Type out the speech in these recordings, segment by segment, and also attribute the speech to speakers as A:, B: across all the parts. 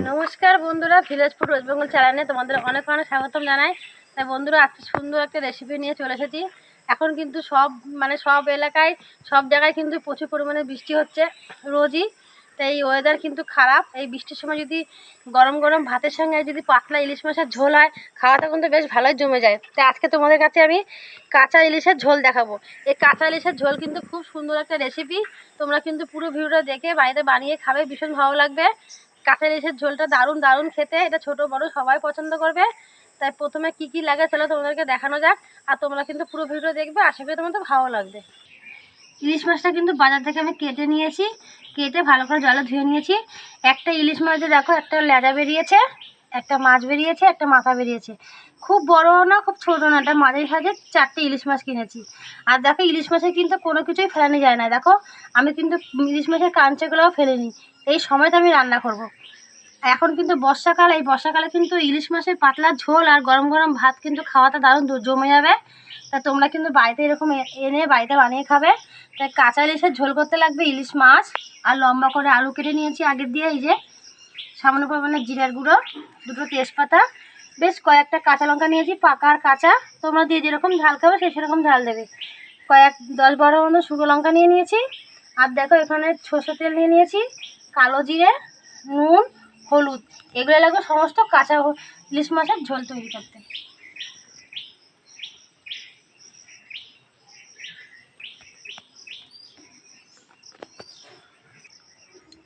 A: নমস্কার বন্ধুরা village food waste Bengal চ্যানেলে তোমাদের অনেক অনেক স্বাগতম জানাই। তাই বন্ধুরা, আজকে সুন্দর একটা রেসিপি নিয়ে চলে এসেছি। এখন কিন্তু সব মানে সব এলাকায়, সব জায়গায় কিন্তু প্রচুর পরিমাণে বৃষ্টি হচ্ছে রোজই। তাই এই ওয়েদার কিন্তু খারাপ। এই বৃষ্টির সময় যদি গরম গরম ভাতের সঙ্গে যদি পাতলা ইলিশ মাছের ঝোল হয়, খাওয়াটা কিন্তু বেশ ভালোই জমে যায়। তাই আজকে তোমাদের কাছে আমি কাঁচা ইলিশের ঝোল দেখাবো। এই কাঁচা ইলিশের ঝোল কিন্তু খুব সুন্দর একটা রেসিপি তোমরা কিন্তু পুরো ভিডিওটা দেখে বাড়িতে বানিয়ে খাবে, ভীষণ ভালো লাগবে। কাঁচা ইলিশের ঝোলটা দারুণ দারুণ খেতে। এটা ছোট, বড়, সবাই পছন্দ করবে। তাই প্রথমে কি কি লাগে চলো তোমাদেরকে দেখানো যাক। আর তোমরা কিন্তু পুরো ভিডিও দেখবে। আশা করি তোমাদের ভালো লাগবে। ইলিশ মাছটা কিন্তু বাজার থেকে আমি কেটে নিয়েছি। কেটে ভালো করে জলে ধুয়ে নিয়েছি। একটা ইলিশ মাছে দেখো, একটা লেজা বেরিয়েছে। একটা মাছ বেরিয়েছে, একটা মাথা বেরিয়েছে। খুব বড় না, খুব ছোটো না, একটা মাঝারি সাইজের চারটে ইলিশ মাছ কিনেছি। আর দেখো, ইলিশ মাছে কিন্তু কোনো কিছুই ফেলানো যায় না। দেখো, আমি কিন্তু ইলিশ মাছের কাঞ্চেগুলোও ফেলিনি। এই সময়টা আমি রান্না করব। এখন কিন্তু বর্ষাকাল, এই বর্ষাকালে কিন্তু ইলিশ মাছের পাতলা ঝোল আর গরম গরম ভাত কিন্তু খাওয়াটা দারুণ জমে যাবে। তা তোমরা কিন্তু বাড়িতে এরকম এনে, বাড়িতে বানিয়ে খাবে। তাই কাঁচা ইলিশের ঝোল করতে লাগবে ইলিশ মাছ। আর লম্বা করে আলু কেটে নিয়েছি আগের দিয়ে, এই যে। সামান্য পরিমাণে জিরার গুঁড়ো, দুটো তেজপাতা, বেশ কয়েকটা কাঁচা লঙ্কা নিয়েছি, পাকা আর কাঁচা। তোমরা দিয়ে যেরকম ঝাল খাবে সে সেরকম ঝাল দেবে। কয়েক দশ বারো মতো শুকনো লঙ্কা নিয়ে নিয়েছি। আর দেখো এখানে সর্ষের তেল নিয়ে নিয়েছি, কালো জিরে, নুন, হলুদ। এগুলো লাগবে সমস্ত কাঁচা ইলিশ মাছের ঝোল তৈরি করতে।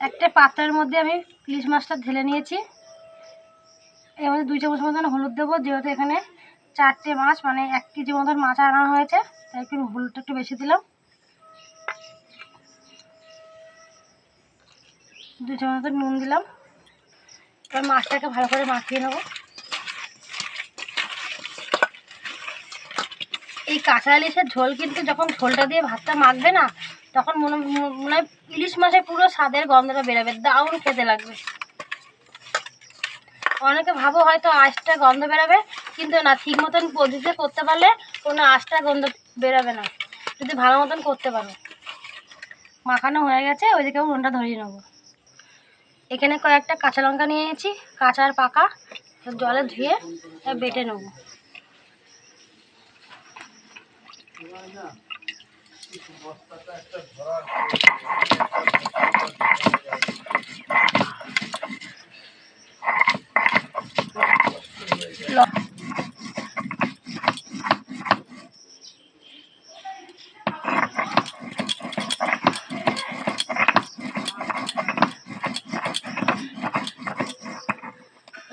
A: একটা পাত্রের মধ্যে আমি ইলিশ মাছটা ঢেলে নিয়েছি। এর মধ্যে দুই চামচ মতন হলুদ দেবো, যেহেতু এখানে চারটে মাছ মানে এক কেজি মতন মাছ আনা হয়েছে, তাই একটু হলুদটা একটু বেশি দিলাম। দু চামচ মতন নুন দিলাম। এবার মাছটাকে ভালো করে মাখিয়ে নেব। এই কাঁচা ইলিশের ঝোল কিন্তু যখন ঝোলটা দিয়ে ভাতটা মাখবে না তখন মনে মনে হয় ইলিশ মাছের পুরো স্বাদের গন্ধটা বেরোবে। দারুণ খেতে লাগবে। অনেকে ভাবো হয়তো আঁশটা গন্ধ বেরোবে, কিন্তু না ঠিক মতন পদ্ধতিতে করতে পারলে কোনো আঁশটা গন্ধ বেরোবে না। যদি ভালো মতন করতে পারো। মাখানো হয়ে গেছে, ওইদিকে উনুনটা ধরিয়ে নেব। এখানে কয়েকটা কাঁচা লঙ্কা নিয়ে নিয়েছি, কাঁচা আর পাকা। জলে ধুয়ে বেটে নেব।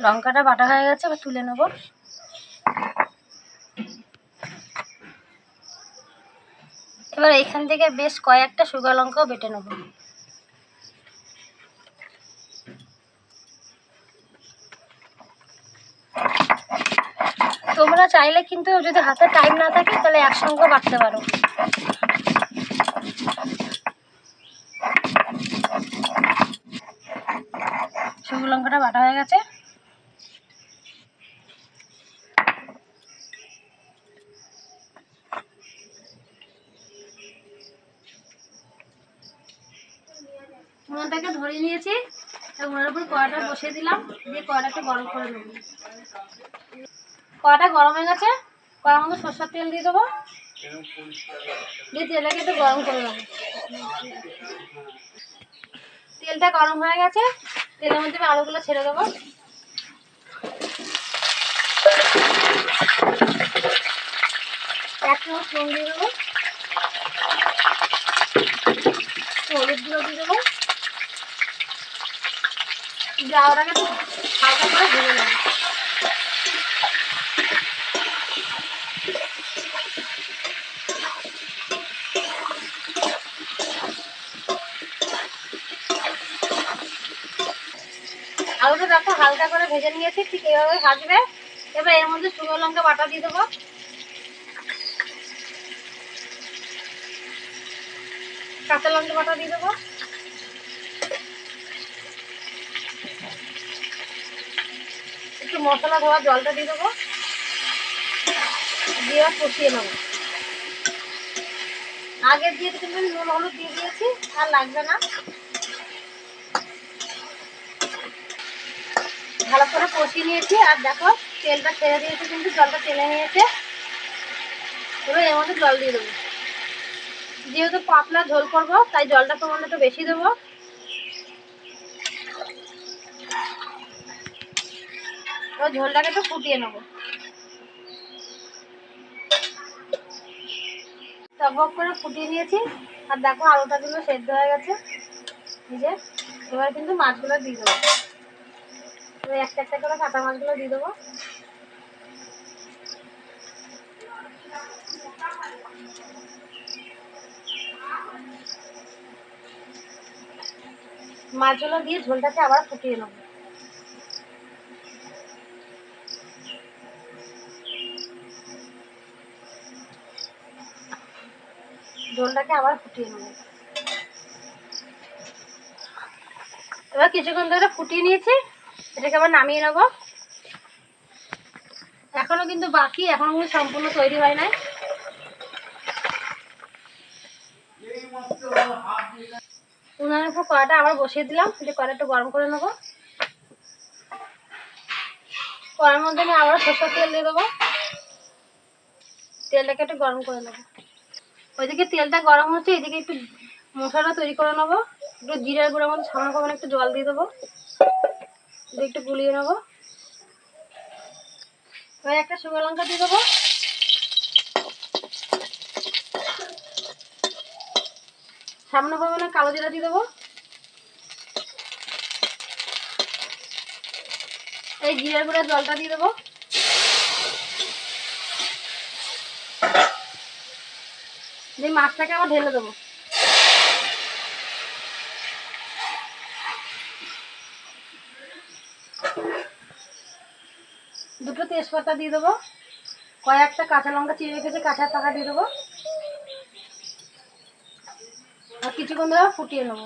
A: লঙ্কাটা বাটা হয়ে গেছে এবার তুলে নেব। এবার এখান থেকে বেশ কয়েকটা শুকনো লঙ্কাও বেটে নেব। তোমরা চাইলে কিন্তু যদি হাতে টাইম না থাকে তাহলে একসঙ্গে বাটতে পারো। শুকনো লঙ্কাটা বাটা হয়ে গেছে। উনুনটাকে ধরিয়ে নিয়েছি উনুনের উপর কড়াটা বসিয়ে দিলাম, দিয়ে কড়াটাকে গরম করে নেব। কড়াটা গরম হয়ে গেছে, কড়ার মধ্যে সরষের তেল দিয়ে দেবো। দিয়ে তেলটাকে একটু গরম করে নেব। তেলটা গরম হয়ে গেছে, তেলের মধ্যে আমি আলুগুলো ছেড়ে দেবো। এক চামচ নুন দিয়ে দেবো। হলুদ গুঁড়ো দিয়ে দেবো। জাউটাকে একটু হালকা করে ভেজে নেব। আলুটা দেখো হালকা করে ভেজে নিয়েছি, ঠিক এইভাবে ভাজবে। এবার এর মধ্যে শুকনো লঙ্কা বাটা দিয়ে দেবো। কাঁচা লঙ্কা বাটা দিয়ে দেবো। একটু মশলা ধোয়া, জলটা দিয়ে দেবো। দিয়ে কষিয়ে নেব। আগে দিয়ে কিন্তু নুন, হলুদ দিয়ে দিয়েছি, আর লাগবে না। ভালো করে কষিয়ে নিয়েছি, আর দেখো, তেলটা ছেড়ে দিয়েছে, কিন্তু জলটা টেনে নিয়েছে। এবার এর মধ্যে জল দিয়ে দেবো। যেহেতু পাতলা ঝোল করব, তাই জলটা তোমার একটু বেশি দেবো। এবার ঝোলটাকে একটু ফুটিয়ে নেব। টক করে ফুটিয়ে নিয়েছি। আর দেখো আলুটা কিন্তু সেদ্ধ হয়ে গেছে। যে, এবার কিন্তু মাছগুলো দিয়ে দেবো। এবার একটা একটা করে কাঁচা মাছগুলো দিয়ে দেবো। মাছগুলো দিয়ে ঝোলটাকে আবার ফুটিয়ে নেব। ঝোলটাকে আবার ফুটিয়ে নেব। এবার কিছুক্ষণ ধরে ফুটিয়ে নিয়েছি, এটাকে আবার নামিয়ে নেব। এখনও কিন্তু বাকি, এখনও কিন্তু সম্পূর্ণ তৈরি হয় নাই। উনানের উপর কড়াটা আবার বসিয়ে দিলাম, যে কড়াটা গরম করে নেব। কড়ার মধ্যে আমি আবার সরষের তেল দিয়ে দেবো। তেলটাকে একটু গরম করে নেব। ওইদিকে তেলটা গরম হচ্ছে, এদিকে একটু মশলাটা তৈরি করে নেব। একটু জিরার গুঁড়োর মধ্যে সামান্য পরিমাণে একটু জল দিয়ে দেবো। একটু গুলিয়ে নেব। এবার একটা শুকনো লঙ্কা দিয়ে দেবো। সামান্য পরিমাণে কালো জিরা দিয়ে দেবো। এই জিরার গুঁড়ার জলটা দিয়ে দেবো। দিয়ে মাছটাকে আবার ঢেলে দেবো। দুটো তেজপাতা দিয়ে দেবো। কয়েকটা কাঁচা লঙ্কা চিড়ে রেখেছে, কাঁচা টাকা দিয়ে দেবো। আর কিছুক্ষণ ধরে ফুটিয়ে নেব।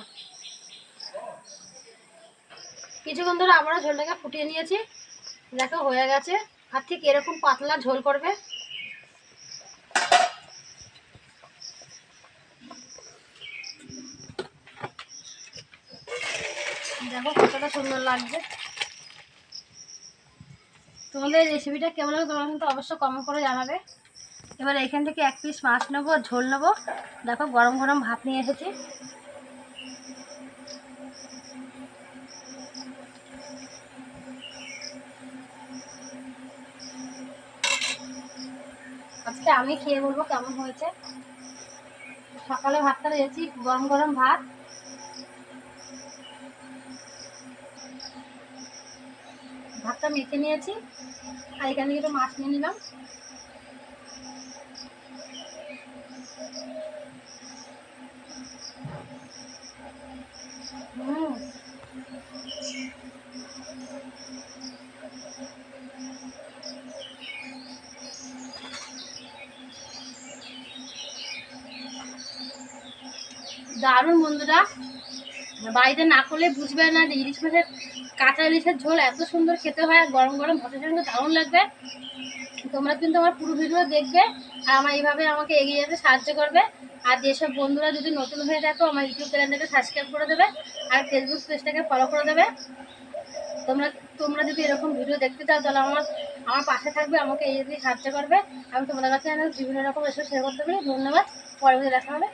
A: কিছুক্ষণ ধরে আবারও ঝোলটাকে ফুটিয়ে নিয়েছি। দেখো হয়ে গেছে। আর ঠিক এরকম পাতলা ঝোল করবে। দেখো কতটা সুন্দর লাগছে। তোমাদের রেসিপিটা কেমন লাগে তোমরা কিন্তু অবশ্যই কমেন্ট করে জানাবে। এবার এখান থেকে এক পিস মাছ নেব, ঝোল নেব। দেখো গরম গরম ভাত নিয়ে এসেছি। আজকে আমি খেয়ে বলব কেমন হয়েছে। সকালে ভাতটা দিয়েছি, গরম গরম ভাত। ভাতটা মেখে নিয়েছি। আর এখান একটু মাছ নিয়ে নিলাম। দারুণ বন্ধুরা। বাড়িতে না করলে বুঝবে না যে ইলিশ মাছের কাঁচা ইলিশের ঝোল এত সুন্দর খেতে হয় গরম গরম ভাতের সঙ্গে দারুণ লাগবে। তোমরা কিন্তু আমার পুরো ভিডিও দেখবে, আর আমার এইভাবে আমাকে এগিয়ে যেতে সাহায্য করবে। আর যেসব বন্ধুরা যদি নতুন হয়ে থাকো, আমার ইউটিউব চ্যানেলটাকে সাবস্ক্রাইব করে দেবে, আর ফেসবুক পেজটাকে ফলো করে দেবে। তোমরা তোমরা যদি এরকম ভিডিও দেখতে চাও, তাহলে আমার আমার পাশে থাকবে, আমাকে এই দিয়ে সাহায্য করবে। আমি তোমাদের কাছে বিভিন্ন রকম এসব শেয়ার করতে পারি। ধন্যবাদ। পরে দেখা হবে।